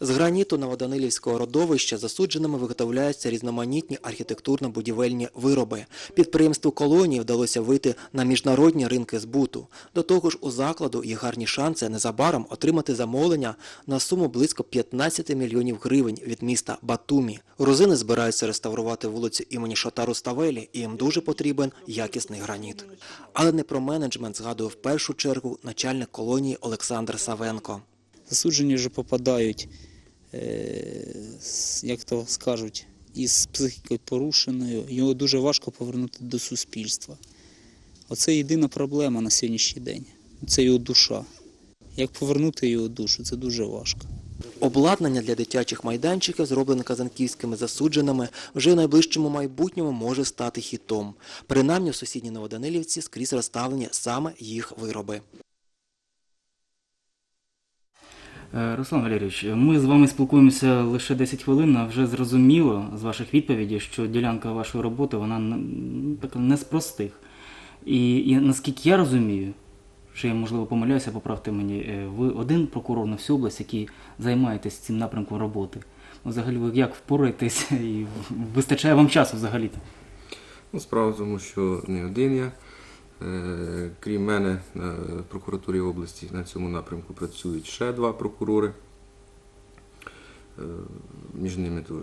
З граніту Новоданилівського родовища засудженими виготовляються різноманітні архітектурно-будівельні вироби. Підприємству колонії вдалося вийти на міжнародні ринки збуту. До того ж, у закладу є гарні шанси незабаром отримати замовлення на суму близько 15 мільйонів гривень від міста Батумі. Грузини збираються реставрувати вулицю імені Шотару Ставелі, і їм дуже потрібен якісний граніт. Але не про менеджмент згадує в першу чергу начальник колонії Олександр Савенко. Засуджені вже попадають, е, як то скажуть, із психікою порушеною. Його дуже важко повернути до суспільства. Оце єдина проблема на сьогоднішній день. Це його душа. Як повернути його душу, це дуже важко. Обладнання для дитячих майданчиків, зроблене казанківськими засудженими, вже в найближчому майбутньому може стати хітом. Принаймні в сусідній Новоданилівці скрізь розставлені саме їх вироби. Е, Руслан Валерійович, ми з вами спілкуємося лише 10 хвилин, а вже зрозуміло з ваших відповідей, що ділянка вашої роботи вона така не з простих. І, і наскільки я розумію, що я можливо помиляюся, поправте мені, е, ви один прокурор на всю область, який займаєтесь цим напрямком роботи. Взагалі, ви як впораєтесь і вистачає вам часу взагалі? Ну, справа в тому, що не один я. Е, Крім мене, на прокуратурі області на цьому напрямку працюють ще два прокурори. Е, Між ними е,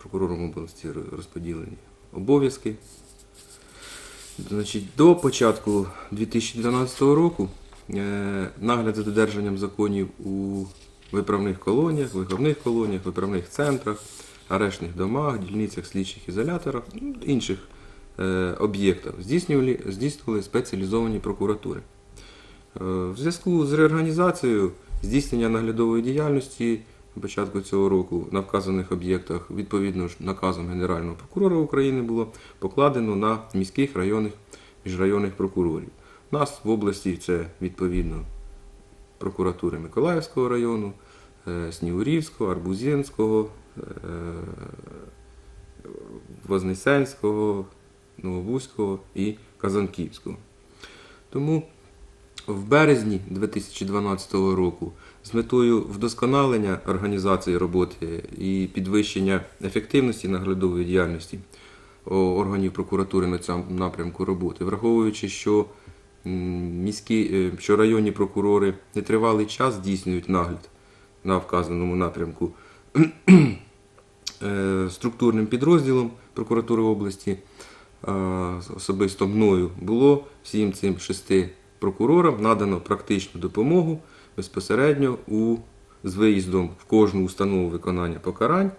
прокурором області розподілені обов'язки. Значить, до початку 2012 року нагляд за додержанням законів у виправних колоніях, виховних колоніях, виправних центрах, арештних домах, дільницях слідчих ізоляторах, ну, інших е, об'єктах здійснювали, здійснювали спеціалізовані прокуратури. Е, В зв'язку з реорганізацією здійснення наглядової діяльності на початку цього року на вказаних об'єктах відповідно ж наказом Генерального прокурора України було покладено на міських районних міжрайонних прокурорів. У нас в області це відповідно прокуратури Миколаївського району, е, Снігурівського, Арбузинського, е, Вознесенського, Новобузького і Казанківського. Тому в березні 2012 року з метою вдосконалення організації роботи і підвищення ефективності наглядової діяльності органів прокуратури на цьому напрямку роботи, враховуючи, що міські, е, що районні прокурори нетривалий час здійснюють нагляд на вказаному напрямку е, структурним підрозділом прокуратури області, особисто мною, було всім цим шести прокурорам надано практичну допомогу безпосередньо у, з виїздом в кожну установу виконання покарань,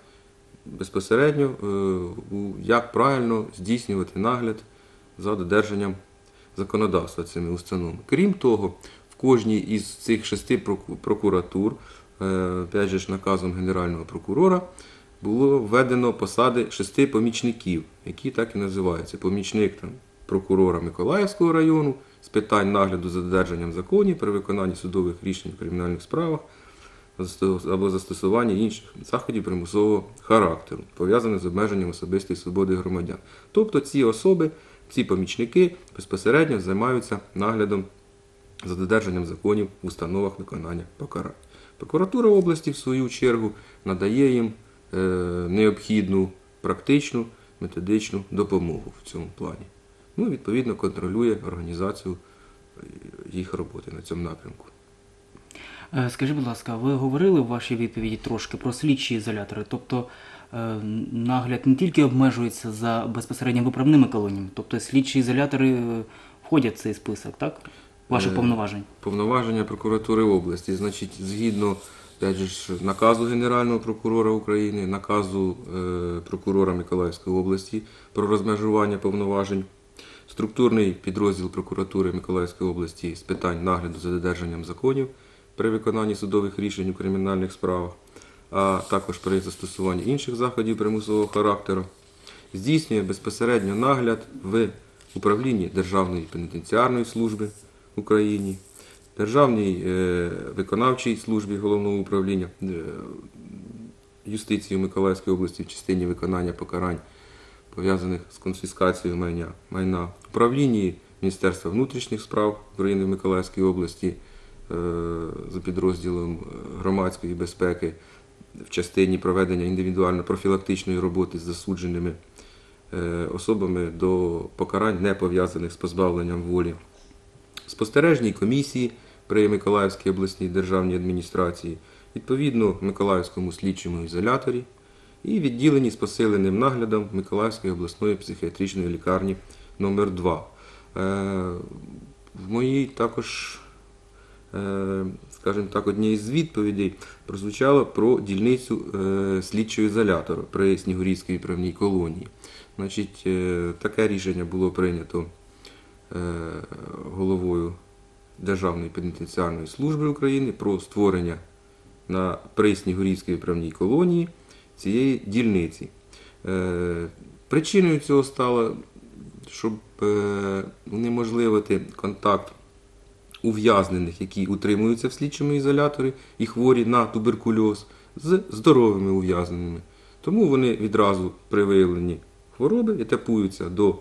безпосередньо е, як правильно здійснювати нагляд за додержанням законодавства цими установами. Крім того, в кожній із цих шести прокуратур, е, опять же наказом Генерального прокурора, було введено посади шести помічників, які так і називаються. Помічник там, прокурора Миколаївського району з питань нагляду за додержанням законів при виконанні судових рішень в кримінальних справах або застосуванні інших заходів примусового характеру, пов'язаних з обмеженням особистої свободи громадян. Тобто ці особи, ці помічники безпосередньо займаються наглядом за додержанням законів в установах виконання покарань. Прокуратура області, в свою чергу, надає їм необхідну практичну методичну допомогу в цьому плані. Ну, відповідно, контролює організацію е, їх роботи на цьому напрямку. Е, Скажіть, будь ласка, ви говорили в вашій відповіді трошки про слідчі ізолятори, тобто е, нагляд не тільки обмежується за безпосередньо виправними колоніями, тобто слідчі ізолятори е, входять в цей список, так? Ваших Е, повноважень. повноваження прокуратури області. Значить, згідно опять же, наказу Генерального прокурора України, наказу е, прокурора Миколаївської області про розмежування повноважень, структурний підрозділ прокуратури Миколаївської області з питань нагляду за додержанням законів при виконанні судових рішень у кримінальних справах, а також при застосуванні інших заходів примусового характеру, здійснює безпосередньо нагляд в управлінні Державної пенітенціарної служби в Україні, Державній е, виконавчій службі головного управління е, юстиції Миколаївської області в частині виконання покарань, пов'язаних з конфіскацією майна, майна, управлінні Міністерства внутрішніх справ України в Миколаївській області, за підрозділом громадської безпеки в частині проведення індивідуально-профілактичної роботи з засудженими е, особами до покарань, не пов'язаних з позбавленням волі. Спостережній комісії при Миколаївській обласній державній адміністрації, відповідно Миколаївському слідчому ізоляторі і відділенні з посиленим наглядом Миколаївської обласної психіатричної лікарні номер 2 Е, В моїй також, е, скажімо так, одній із відповідей прозвучало про дільницю е, слідчого ізолятора при Снігурівській відправній колонії. Значить, таке рішення було прийнято головою Державної пенітенціарної служби України про створення на при Снігурівській відправній колонії цієї дільниці. Е, Причиною цього стало, щоб е, унеможливити контакт ув'язнених, які утримуються в слідчому ізоляторі і хворі на туберкульоз, з здоровими ув'язненими. Тому вони відразу при виявленні хвороби етапуються до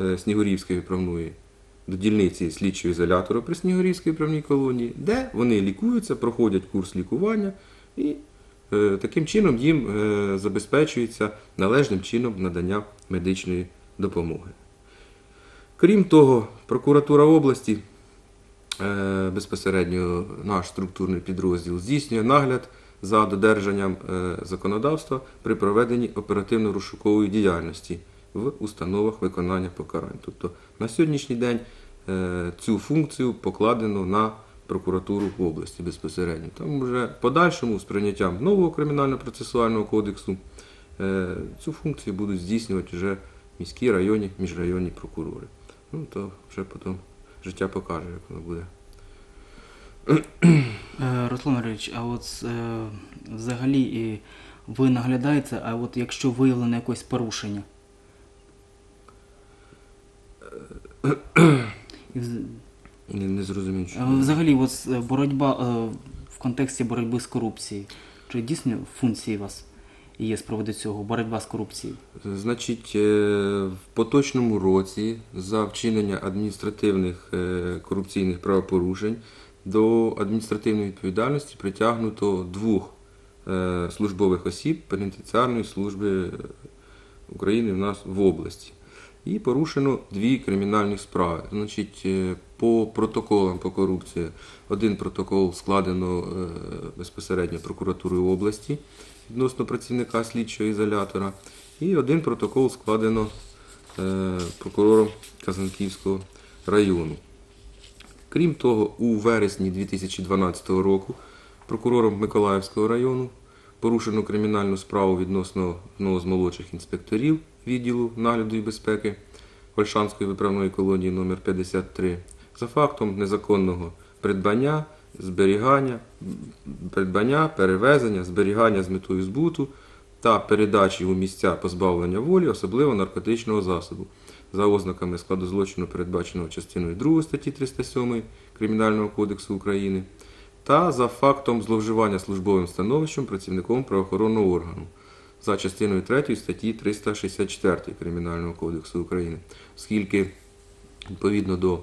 е, Снігурівської правної, до дільниці слідчого ізолятора при Снігурівській правній колонії, де вони лікуються, проходять курс лікування і е, таким чином їм е, забезпечується належним чином надання медичної допомоги. Крім того, прокуратура області е, безпосередньо наш структурний підрозділ здійснює нагляд за додержанням е, законодавства при проведенні оперативно-розшукової діяльності в установах виконання покарань. Тобто на сьогоднішній день е, цю функцію покладено на прокуратуру області безпосередньо. Там вже в подальшому з прийняттям нового кримінально-процесуального кодексу е, цю функцію будуть здійснювати вже міські, районні, міжрайонні прокурори. Ну то вже потім життя покаже, як воно буде. Е, Руслан Валерійович, а от взагалі ви наглядаєте, а от якщо виявлено якесь порушення? І вз- Не, не зрозумів, що. е, Взагалі, от е, боротьба е, в контексті боротьби з корупцією. Чи дійсно функції у вас є з приводу цього боротьба з корупцією? Значить, е, в поточному році за вчинення адміністративних е, корупційних правопорушень до адміністративної відповідальності притягнуто двох е, службових осіб пенітенціарної служби України в нас в області. І порушено дві кримінальні справи. Значить, е, по протоколам по корупції один протокол складено е, безпосередньо прокуратурою області відносно працівника слідчого ізолятора, і один протокол складено е, прокурором Казанківського району. Крім того, у вересні 2012 року прокурором Миколаївського району порушено кримінальну справу відносно одного з молодших інспекторів відділу нагляду і безпеки Ольшанської виправної колонії номер 53 за фактом незаконного придбання, зберігання, придбання, перевезення, зберігання з метою збуту та передачі у місця позбавлення волі, особливо наркотичного засобу, за ознаками складу злочину, передбаченого частиною 2 статті 307 Кримінального кодексу України, та за фактом зловживання службовим становищем працівником правоохоронного органу за частиною 3 статті 364 Кримінального кодексу України, оскільки відповідно до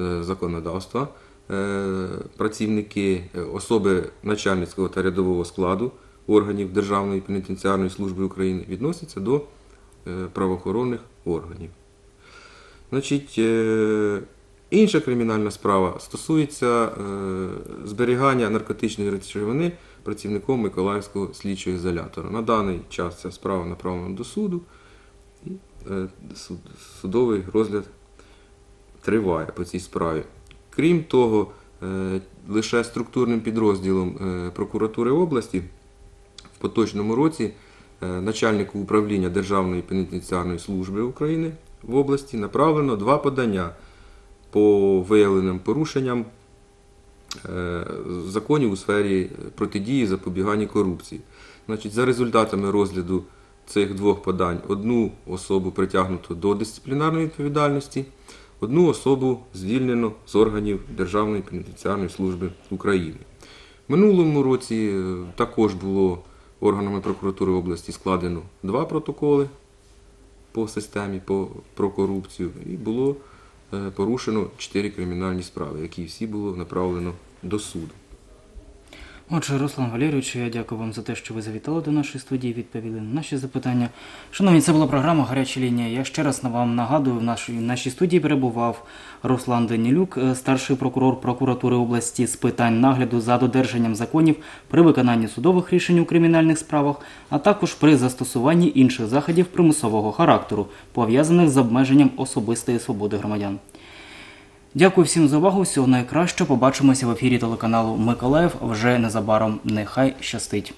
е, законодавства е, працівники, е, особи начальницького та рядового складу органів Державної пенітенціарної служби України відносяться до правоохоронних органів. Значить, інша кримінальна справа стосується зберігання наркотичної речовини працівником Миколаївського слідчого ізолятора. На даний час ця справа направлена до суду, і е, судовий розгляд триває по цій справі. Крім того, е, лише структурним підрозділом е, прокуратури області в поточному році начальнику управління Державної пенітенціарної служби України в області направлено два подання по виявленим порушенням законів у сфері протидії запобігання корупції. Значить, за результатами розгляду цих двох подань одну особу притягнуто до дисциплінарної відповідальності, одну особу звільнено з органів Державної пенітенціарної служби України. Минулому році е, також було органами прокуратури області складено два протоколи по системі по, про корупцію і було е, порушено чотири кримінальні справи, які всі було направлено до суду. Отже, Руслан Валерійович, я дякую вам за те, що ви завітали до нашої студії, відповіли на наші запитання. Шановні, це була програма Гаряча лінія. Я ще раз вам нагадую, в нашій, в нашій студії перебував Руслан Данілюк, е, старший прокурор прокуратури області з питань нагляду за додержанням законів при виконанні судових рішень у кримінальних справах, а також при застосуванні інших заходів примусового характеру, пов'язаних з обмеженням особистої свободи громадян. Дякую всім за увагу. Всього найкращого. Побачимося в ефірі телеканалу Миколаїв вже незабаром. Нехай щастить.